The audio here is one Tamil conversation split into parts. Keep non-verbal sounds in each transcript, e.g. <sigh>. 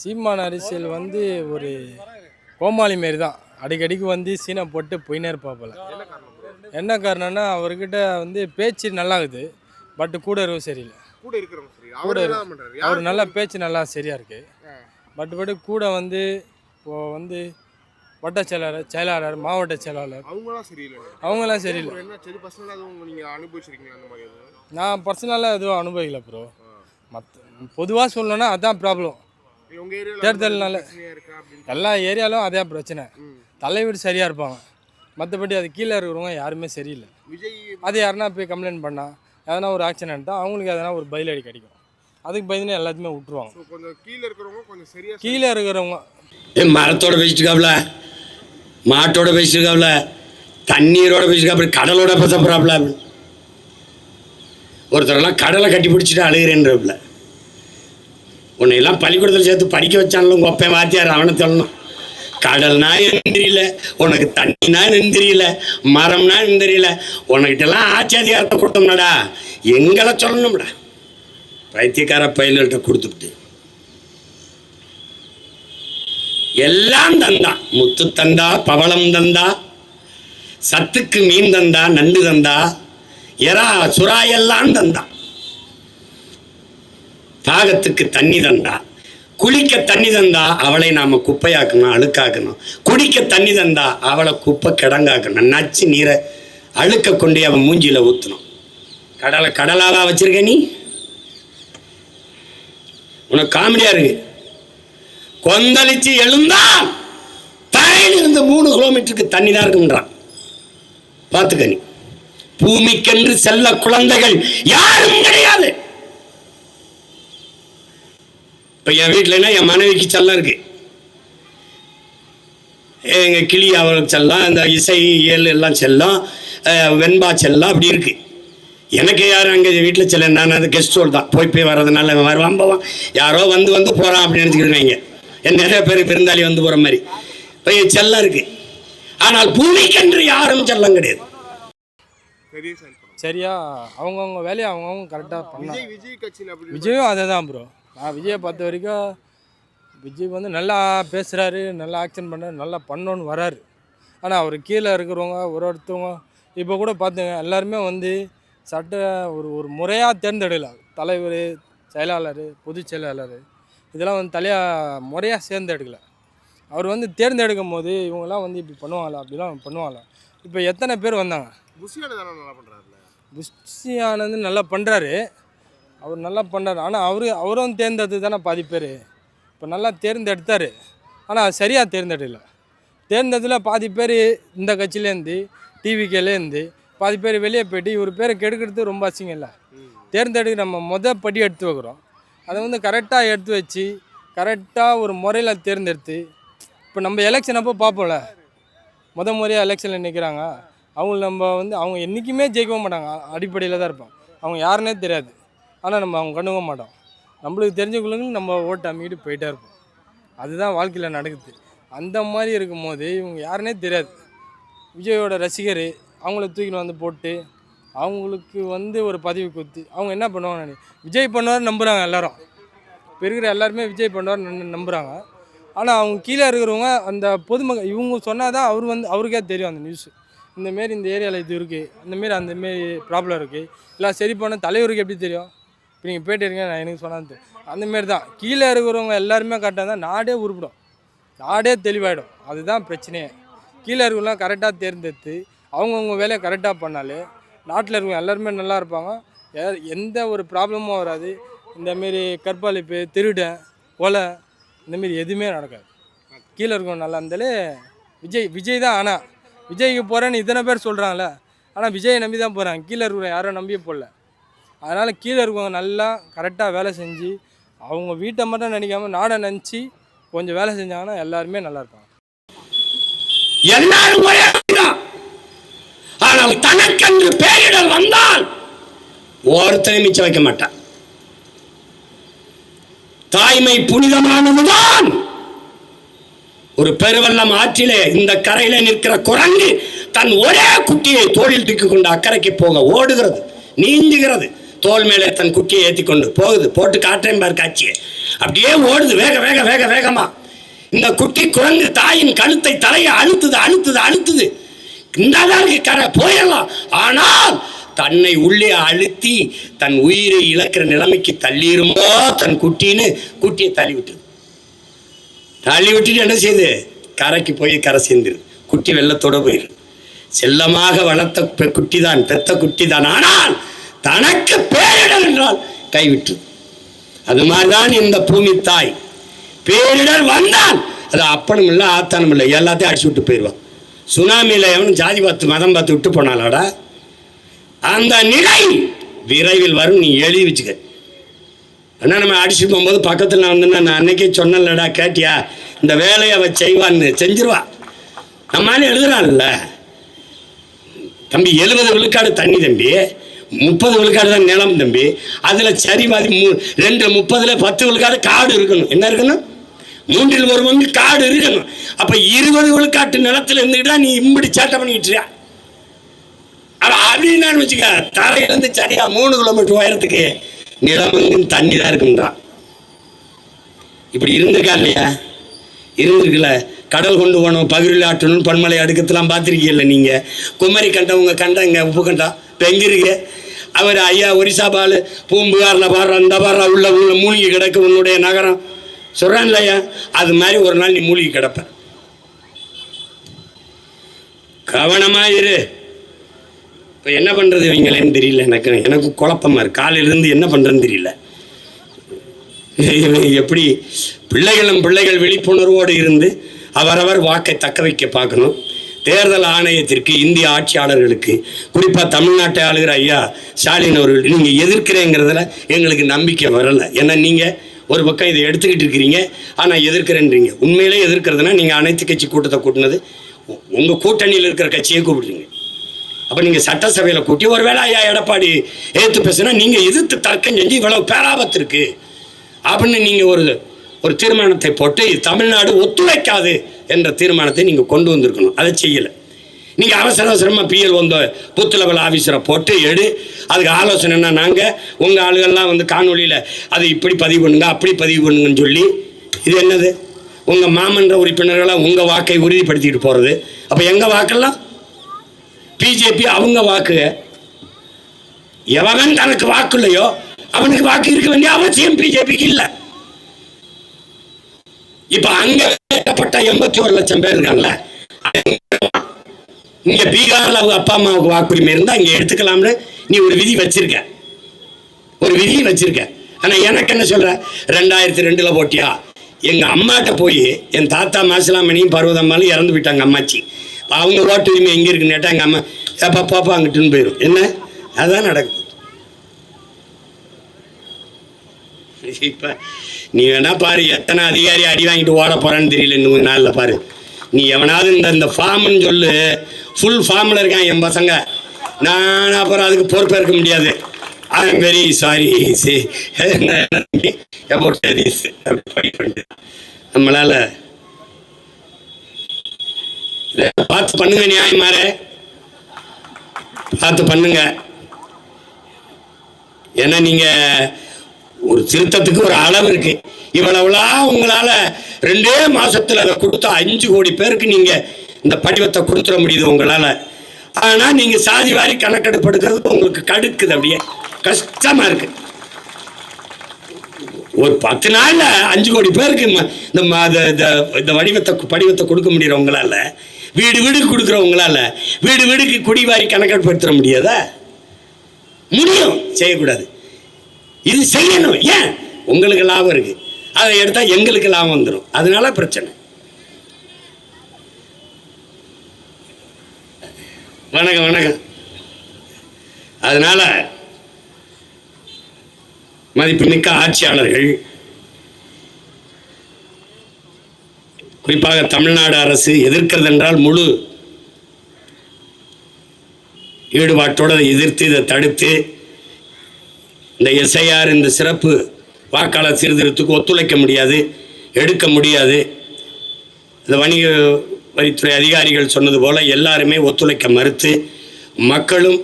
சீமான் அரசியல் வந்து ஒரு கோமாளி மாரி தான். அடிக்கடிக்கு வந்து சீனை போட்டு போயினே இருப்பாப்புல என்ன காரணம்னா அவர்கிட்ட வந்து பேச்சு நல்லா இருக்குது பட் கூட இருக்கவும் சரியில்லை. கூட இருக்கிறவங்க அவர் நல்லா பேச்சு? நல்லா சரியா இருக்கு. பட் பட் கூட வந்து இப்போ வந்து வட்ட செயலாளர் செயலாளர் மாவட்ட செயலாளர். அவங்களாம் சரியில்லை. அவங்கெல்லாம் சரியில்லை நான் பர்சனலாக எதுவும் அனுபவிக்கல ப்ரோ மற்ற பொதுவாக சொல்லணும்னா அதான் ப்ராப்ளம் தேர்தல்னால எல்லா ஏரியாலும் அதே பிரச்சனை. ம். தலைவீடு சரியாக இருப்பாங்க. மற்றபடி அது கீழே இருக்கிறவங்க யாருமே சரியில்லை. விஜய் அது யாருன்னா போய் கம்ப்ளைண்ட் பண்ணால் எதனா ஒரு ஆக்ஷன் எடுத்தால் அவங்களுக்கு எதனா ஒரு பதிலடி கிடைக்கும். அதுக்கு பயந்துன்னு எல்லாத்தையுமே விட்டுருவாங்க. கீழே இருக்கிறவங்க கொஞ்சம் சரியா கீழே இருக்கிறவங்க. ஏ மரத்தோட பேசிட்டுருக்காப்ல. மாட்டோட பேசிட்டுருக்காப்ல. தண்ணீரோட பேசிட்டுருக்காப்புல கடலோட பேசப்படுறாப்புல ஒருத்தரெல்லாம் கடலை கட்டி பிடிச்சிட்டு அழுகிறேன்றப்புல உன்னை எல்லாம் பள்ளிக்கூடத்தில் சேர்த்து படிக்க வச்சான்ல உங்கள் ஒப்பன் வாத்தியார் அவனை சொல்லணும் கடல்னா என்னன்னு தெரியல உனக்கு தண்ணினா என்னன்னு தெரியல மரம்னா என்னன்னு தெரியல. உனக்கிட்டலாம் ஆச்சாதிகாரத்தை கொடுத்தோம்னடா எங்களை சொல்லணும்டா. பைத்தியக்கார பயில்கிட்ட கொடுத்துட்டு. எல்லாம் தந்தா. முத்து தந்தா பவளம் தந்தா சத்துக்கு மீன் தந்தா நண்டு தந்தா எறா சுறா எல்லாம் தந்தான் தாகத்துக்கு தண்ணி தந்தா. குளிக்க தண்ணி தந்தா அவளை நாம குப்பையாக்கணும் அழுக்காக்கணும். குடிக்க தண்ணி தந்தா அவளை குப்பை கிடங்காக்கணும். நச்சு நீரை அழுக்க கொண்டு அவன் மூஞ்சில ஊற்றணும் கடலை கடலாவா வச்சிருக்க நீ? உனக்கு காமெடியா இருக்கு. கொந்தளிச்சு எழுந்தா தரையில் இருந்து மூணு கிலோமீட்டருக்கு தண்ணி தான் இருக்குன்றான் பார்த்துக்க நீ. பூமிக்கென்று செல்ல குழந்தைகள் யாரும் கிடையாது. இப்ப என் வீட்டிலனா என் மனைவிக்கு செல்லம் இருக்கு. எங்க கிளி அவளுக்கு செல்லம் இந்த இசை இயல் எல்லாம் செல்லம் வெண்பா செல்லம் அப்படி இருக்கு. எனக்கு யாரும் அங்கே வீட்டில் செல்ல? நான் அது கெஸ்ட் ஹோல் தான். போய் போய் வர்றதுனால இவன் வருவான் போவான். யாரோ வந்து வந்து போகிறான் அப்படின்னு நினச்சிக்கிடுவாங்க என் நிறைய பேர் விருந்தாளி வந்து போகிற மாதிரி. இப்போ என் செல்லம் இருக்கு. ஆனால் பூமிக்கென்று யாரும் செல்லம் கிடையாது. சரியா? அவங்கவுங்க வேலையை அவங்கவுங்க கரெக்டாக பண்ணாங்க விஜய் விஜய் கட்சியில் அப்படி விஜயும் அதை தான் ப்ரோ நான் விஜயை பொறுத்த வரைக்கும் விஜய் வந்து நல்லா பேசுகிறாரு நல்லா ஆக்ஷன் பண்ணுறாரு நல்லா பண்ணோன்னு வராரு. ஆனால் அவர் கீழே இருக்கிறவங்க ஒரு ஒருத்தவங்க இப்போ கூட பார்த்துங்க எல்லாருமே வந்து சட்ட ஒரு ஒரு முறையாக தேர்ந்தெடுக்கல. தலைவர் செயலாளர் பொதுச் செயலாளர் இதெல்லாம் வந்து தலையாக முறையாக தேர்ந்தெடுக்கல அவர் வந்து தேர்ந்தெடுக்கும் போது இவங்கெல்லாம் வந்து இப்படி பண்ணுவாங்களா அப்படிலாம் பண்ணுவாங்களா? இப்போ எத்தனை பேர் வந்தாங்க? தானே நல்லா பண்றாருல? புஷ்டி ஆனந்த் நல்லா பண்ணுறாரு அவர் நல்லா பண்ணார். ஆனால் அவர் அவரும் தேர்ந்தெடுத்து தானே பாதி பேர். இப்போ நல்லா தேர்ந்தெடுத்தார். ஆனால் சரியாக தேர்ந்தெடுக்கல. தேர்ந்ததில் பாதி பேர் இந்த கட்சியிலேருந்து டிவிக்கேலேருந்து பாதி பேர் வெளியே போயிட்டு இவர் பேரை கெடுக்கிறது ரொம்ப அசிங்கம் இல்லை. தேர்ந்தெடுக்க நம்ம மொதல் படி எடுத்து வைக்கிறோம். அதை வந்து கரெக்டாக எடுத்து வச்சு கரெக்டாக ஒரு முறையில் தேர்ந்தெடுத்து இப்போ நம்ம எலெக்ஷன் அப்போ பார்ப்போம்ல. முத முறையாக எலெக்ஷனில் நிற்கிறாங்க அவங்க நம்ம வந்து அவங்க என்றைக்குமே ஜெயிக்கவும் மாட்டாங்க. அடிப்படையில் தான் இருப்பாங்க அவங்க யாருன்னே தெரியாது. ஆனால் நம்ம அவங்க கண்டுக்க மாட்டோம். நம்மளுக்கு தெரிஞ்சவங்களுக்கு நம்ம ஓட்டு அமைக்கிட்டு போயிட்டே இருப்போம். அதுதான் வாழ்க்கையில் நடக்குது. அந்த மாதிரி இருக்கும்போது இவங்க யாருன்னே தெரியாது. விஜயோட ரசிகர் அவங்கள தூக்கின்னு வந்து போட்டு அவங்களுக்கு வந்து ஒரு பதவி கொடுத்து அவங்க என்ன பண்ணுவாங்க விஜய் பண்ணுவார் நம்புகிறாங்க எல்லோரும். இப்போ இருக்கிற எல்லாருமே விஜய் பண்ணுவார் நம்புகிறாங்க ஆனால் அவங்க கீழே இருக்கிறவங்க அந்த பொதுமக்கள் இவங்க சொன்னால் தான் அவர் வந்து அவருக்கே தெரியும் அந்த நியூஸ் இந்தமாரி இந்த ஏரியாவில் இது இருக்குது அந்தமாரி அந்தமாரி ப்ராப்ளம் இருக்குது இல்லை சரி பண்ண தலைவருக்கு எப்படி தெரியும்? இப்போ நீங்கள் போயிட்டு இருக்கீங்க நான் எனக்கு சொன்னாது அந்தமாரி தான். கீழே இருக்கிறவங்க எல்லாருமே கரெக்டாக தான் நாடே உருப்பிடும். நாடே தெளிவாயிடும். அதுதான் பிரச்சனையே. கீழே இருக்கவங்களாம் கரெக்டாக தேர்ந்தெடுத்து அவங்கவுங்க வேலையை கரெக்டாக பண்ணாலே நாட்டில் இருக்கவங்க எல்லாருமே நல்லா இருப்பாங்க. எந்த ஒரு ப்ராப்ளமும் வராது. இந்தமாரி கற்பழிப்பு திருடன் கொலை இந்தமாரி எதுவுமே நடக்காது. கீழே இருக்கவங்க நல்லா இருந்தாலே விஜய் விஜய் தான் ஆனால் விஜய்க்கு போகிறேன்னு இத்தனை பேர் சொல்கிறாங்களே ஆனால் விஜயை நம்பி தான் போகிறாங்க கீழே இருக்கிற யாரும் நம்பியே போடல. அதனால் கீழே இருக்கவங்க நல்லா கரெக்டாக வேலை செஞ்சு அவங்க வீட்டை மட்டும் நினைக்காம நாடை நினச்சி கொஞ்சம் வேலை செஞ்சாங்கன்னா எல்லாருமே நல்லா இருப்பாங்க. எல்லாரும் ஒரே ஆனால் தனக்கென்று பேரிடர் வந்தால் ஒருத்தரை மிச்சம் வைக்க மாட்டான். தாய்மை புனிதமானதுதான். ஒரு பெருவெள்ளம் ஆற்றிலே இந்த கரையில நிற்கிற குரங்கு தன் ஒரே குட்டியை தோளில் தூக்கி கொண்டு அக்கறைக்கு போக ஓடுகிறது நீந்துகிறது. தோல் மேலே தன் குட்டியை ஏத்தி கொண்டு போகுது போட்டு காற்றேன் பார் காட்சியை. அப்படியே ஓடுது வேக வேக வேக வேகமா. இந்த குட்டி குரங்கு தாயின் கழுத்தை தலையை அழுத்துது அழுத்துது அழுத்துது. இந்தாதான் இருக்கு கரை போயிடலாம். ஆனால் தன்னை உள்ளே அழுத்தி தன் உயிரை இழக்கிற நிலைமைக்கு தள்ளிருமோ தன் குட்டின்னு குட்டியை தள்ளி விட்டுது. தள்ளி விட்டுட்டு என்ன செய்யுது கரைக்கு போய் கரை சேர்ந்துரு. குட்டி வெள்ளத்தோட போயிரு. செல்லமாக வளர்த்த பெ- குட்டிதான் பெத்த குட்டி தான் ஆனால் தனக்கு பேரிடர் என்றால் கைவிட்டு. அது மாதிரிதான் இந்த பூமி தாய். பேரிடர் வந்தால் அது அப்பனும் இல்லை ஆத்தானும் இல்லை எல்லாத்தையும் அடிச்சு விட்டு போயிடுவான் சுனாமியில் எவனும் ஜாதி பார்த்து மதம் பார்த்து விட்டு போனாலாடா அந்த நிலை விரைவில் வரும் நீ எழுதி வச்சுக்க. ஆனால் நம்ம அடிச்சு போகும்போது பக்கத்தில் நான் வந்து நான் அன்னைக்கே சொன்னேன்லடா கேட்டியா? இந்த வேலையை அவள் செய்வான்னு செஞ்சிருவா. நம்மால எழுதுறான்ல தம்பி எழுபது விழுக்காடு தண்ணி தம்பி. முப்பது விழுக்காடு தான் நிலம் தம்பி. அதில் மாதிரி மூ ரெண்டு முப்பதில் பத்து விழுக்காடு காடு இருக்கணும். என்ன இருக்கணும்? மூன்றில் ஒரு பங்கு காடு இருக்கணும். அப்போ இருபது விழுக்காட்டு நிலத்தில் இருந்துக்கிட்டா நீ இம்படி சேட்டை பண்ணிக்கிட்டு அப்படின்னு வச்சுக்க தரையிலேருந்து சரியா மூணு கிலோமீட்டர் உயரத்துக்கு நிலம் தண்ணி தான் இருக்குன்றான் இப்படி இருந்திருக்கா இல்லையா? இருந்திருக்குல்ல. கடல் கொண்டு போகணும் பகிரில் ஆட்டணும் பன்மலை அடுக்கத்தெல்லாம் பார்த்துருக்கீங்கல்ல நீங்கள் குமரி கண்டவங்க உங்கள் இங்கே உப்பு கண்டம் இப்போ எங்கே இருக்கு? அவர் ஐயா ஒரிசா பால் பூம்புகாரில் பாடுற அந்த பாடுற உள்ள உள்ள மூலிகை கிடக்கு உன்னுடைய நகரம். சொல்கிறான் இல்லையா அது மாதிரி ஒரு நாள் நீ மூலிகை கிடப்ப. கவனமாக இரு இப்போ என்ன பண்ணுறது இவங்களேன்னு தெரியல எனக்கு. எனக்கு குழப்பமாக இருக்கு. காலையிலேருந்து என்ன பண்ணுறதுன்னு தெரியல. எப்படி பிள்ளைகளும் பிள்ளைகள் விழிப்புணர்வோடு இருந்து அவரவர் வாக்கை தக்க வைக்க பார்க்கணும். தேர்தல் ஆணையத்திற்கு இந்திய ஆட்சியாளர்களுக்கு குறிப்பாக தமிழ்நாட்டை ஆளுகிற ஐயா ஸ்டாலின் அவர்கள் நீங்கள் எதிர்க்கிறேங்கிறதுல எங்களுக்கு நம்பிக்கை வரலை. ஏன்னா நீங்கள் ஒரு பக்கம் இதை எடுத்துக்கிட்டு இருக்கிறீங்க ஆனால் எதிர்க்கிறேன்றீங்க. உண்மையிலே எதிர்க்கிறதுனா நீங்கள் அனைத்து கட்சி கூட்டத்தை கூட்டினது உங்கள் கூட்டணியில் இருக்கிற கட்சியை கூப்பிடுறீங்க. அப்போ நீங்கள் சட்டசபையில் கூட்டி ஒருவேளை ஐயா எடப்பாடி ஏற்று பேசுனா நீங்கள் எதிர்த்து தர்க்கம் செஞ்சு இவ்வளோ பேராபத்து இருக்கு. அப்படின்னு நீங்கள் ஒரு ஒரு தீர்மானத்தை போட்டு தமிழ்நாடு ஒத்துழைக்காது என்ற தீர்மானத்தை நீங்கள் கொண்டு வந்திருக்கணும். அதை செய்யலை. நீங்கள் அவசர அவசரமாக பிஎல் வந்த பூத் லெவல் ஆஃபீஸரை போட்டு எடு. அதுக்கு ஆலோசனைன்னா நாங்கள் உங்கள் ஆளுகள்லாம் வந்து காணொலியில் அதை இப்படி பதிவு பண்ணுங்க அப்படி பதிவு பண்ணுங்கன்னு சொல்லி இது என்னது? உங்கள் மாமன்ற உறுப்பினர்களாக உங்கள் வாக்கை உறுதிப்படுத்திட்டு போகிறது அப்போ எங்கள் வாக்கெல்லாம்? பிஜேபி அவங்க வாக்கு. எவன் தனக்கு வாக்கு இல்லையோ அவனுக்கு வாக்கு இருக்க வேண்டிய அவசியம் பிஜேபிக்கு இல்லை. இப்ப அங்க கட்டப்பட்ட எண்பத்தி ஒரு லட்சம் பேர் இருக்காங்கல்ல. இங்க பீகார்ல அவங்க அப்பா அம்மாவுக்கு வாக்குரிமை இருந்தா இங்க எடுத்துக்கலாம்னு நீ ஒரு விதி வச்சிருக்க. ஒரு விதி வச்சிருக்க. ஆனா எனக்கு என்ன சொல்ற? ரெண்டாயிரத்தி ரெண்டுல போட்டியா? எங்க அம்மாட்ட போய் என் தாத்தா மாசிலாமணியும் பர்வதம்மாலும் இறந்து போயிட்டாங்க அம்மாச்சி. அவங்க ஓட்டு உரிமை எங்க இருக்குன்னு கேட்டா எங்க அம்மா ஏப்பா பாப்பா அங்கிட்டுன்னு போயிடும் என்ன? அதான் நடக்கும். இப்ப நீ வேணா பாரு எத்தனை அதிகாரி அடி வாங்கிட்டு ஓட போறான்னு தெரியல இன்னும் நாளில் பாரு. நீ எவனாவது இந்த இந்த ஃபார்ம்னு சொல்லு. ஃபுல் ஃபார்மில் இருக்கான் என் பசங்க. நான் அப்புறம் அதுக்கு பொறுப்பேற்க முடியாது. I am very sorry see <laughs> about this நம்மளால பார்த்து பண்ணுங்க நியாயமாரு பார்த்து பண்ணுங்க. ஏன்னா நீங்கள் ஒரு திருத்தத்துக்கு ஒரு அளவு இருக்கு. இவ்வளவுலாம் உங்களால ரெண்டே மாசத்துல அதை கொடுத்தா அஞ்சு கோடி பேருக்கு நீங்க இந்த படிவத்தை கொடுத்துட முடியுது உங்களால. ஆனா நீங்க சாதி வாரி கணக்கெடுப்பு எடுக்கிறதுக்கு உங்களுக்கு கடுக்குது அப்படியே. கஷ்டமா இருக்கு. ஒரு பத்து நாள்ல அஞ்சு கோடி பேருக்கு இந்த இந்த- இந்த வடிவத்தை படிவத்தை கொடுக்க முடியறவங்களால வீடு வீடுக்கு கொடுக்குறவங்களால வீடு வீடுக்கு குடிவாரி கணக்கெடுப்பு எடுத்துட முடியாதா? முடியும். செய்யக்கூடாது. இது செய்யணும். ஏன்? உங்களுக்கு லாபம் இருக்கு. அதை எடுத்தா எங்களுக்கு லாபம் வந்துடும் அதனால பிரச்சனை. வணக்கம் வணக்கம். அதனால மதிப்புமிக்க ஆட்சியாளர்கள் குறிப்பாக தமிழ்நாடு அரசு எதிர்க்கிறது என்றால் முழு ஈடுபாட்டோடு அதை எதிர்த்து இதை தடுத்து இந்த எஸ்ஐஆர் இந்த சிறப்பு வாக்காளர் சீர்திருத்தத்துக்கு ஒத்துழைக்க முடியாது எடுக்க முடியாது. இந்த வணிக வரித்துறை அதிகாரிகள் சொன்னது போல் எல்லாருமே ஒத்துழைக்க மறுத்து மக்களும்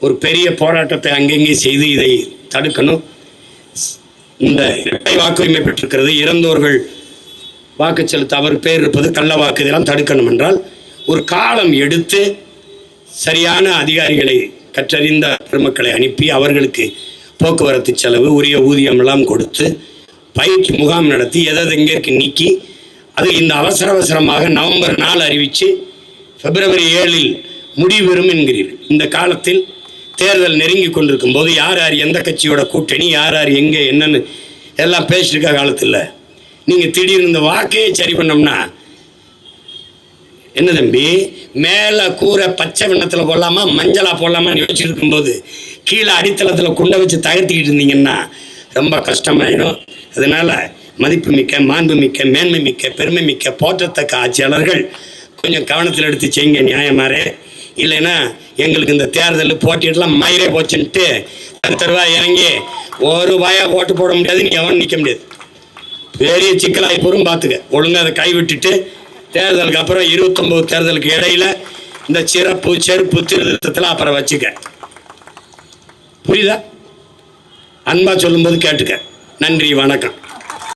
ஒரு பெரிய போராட்டத்தை அங்கங்கே செய்து இதை தடுக்கணும். இந்த இரட்டை வாக்குரிமை பெற்றிருக்கிறது. இறந்தோர்கள் வாக்கு செலுத்த அவர் பேர் இருப்பது கள்ள வாக்கு. இதெல்லாம் தடுக்கணும் என்றால் ஒரு காலம் எடுத்து சரியான அதிகாரிகளை கற்றறிந்த பெருமக்களை அனுப்பி அவர்களுக்கு போக்குவரத்து செலவு உரிய ஊதியம் எல்லாம் கொடுத்து பயிற்சி முகாம் நடத்தி எதாவது எங்கே நீக்கி அது இந்த அவசர அவசரமாக நவம்பர் நாலு அறிவித்து பிப்ரவரி ஏழில் முடிவெறும் என்கிறீர்கள். இந்த காலத்தில் தேர்தல் நெருங்கி கொண்டிருக்கும் போது யார் யார் எந்த கட்சியோட கூட்டணி யார் யார் எங்கே என்னன்னு எல்லாம் பேசியிருக்க காலத்தில் நீங்கள் திடீர்னு இந்த வாக்கையே சரி பண்ணோம்னா என்ன தம்பி? மேலே கூரை பச்சை வண்ணத்தில் போடலாமா மஞ்சளாக போடலாமான்னு யோசிச்சுட்டு இருக்கும்போது கீழே அடித்தளத்தில் குண்டை வச்சு தகர்த்திக்கிட்டு இருந்தீங்கன்னா ரொம்ப கஷ்டமாயிடும். அதனால் மதிப்பு மிக்க மாண்பு மிக்க மேன்மை மிக்க பெருமை மிக்க போற்றத்தக்க ஆட்சியாளர்கள் கொஞ்சம் கவனத்தில் எடுத்து செய்யுங்க நியாயமாரே இல்லைன்னா எங்களுக்கு இந்த தேர்தல் போட்டிடலாம் மயிரே போச்சுன்ட்டு தருவா இறங்கி ஒரு வாயாக ஓட்டு போட முடியாது நீ எவன் நிற்க முடியாது. பெரிய சிக்கலாகி பொறும் பார்த்துக்க ஒழுங்கா அதை கைவிட்டுட்டு தேர்தலுக்கு அப்புறம் இருபத்தொம்போது தேர்தலுக்கு இடையில இந்த சிறப்பு செருப்பு திருத்தத்தில் அப்புறம் வச்சுக்க. புரியுதா? அன்பா சொல்லும்போது கேட்டுக்க. நன்றி வணக்கம்.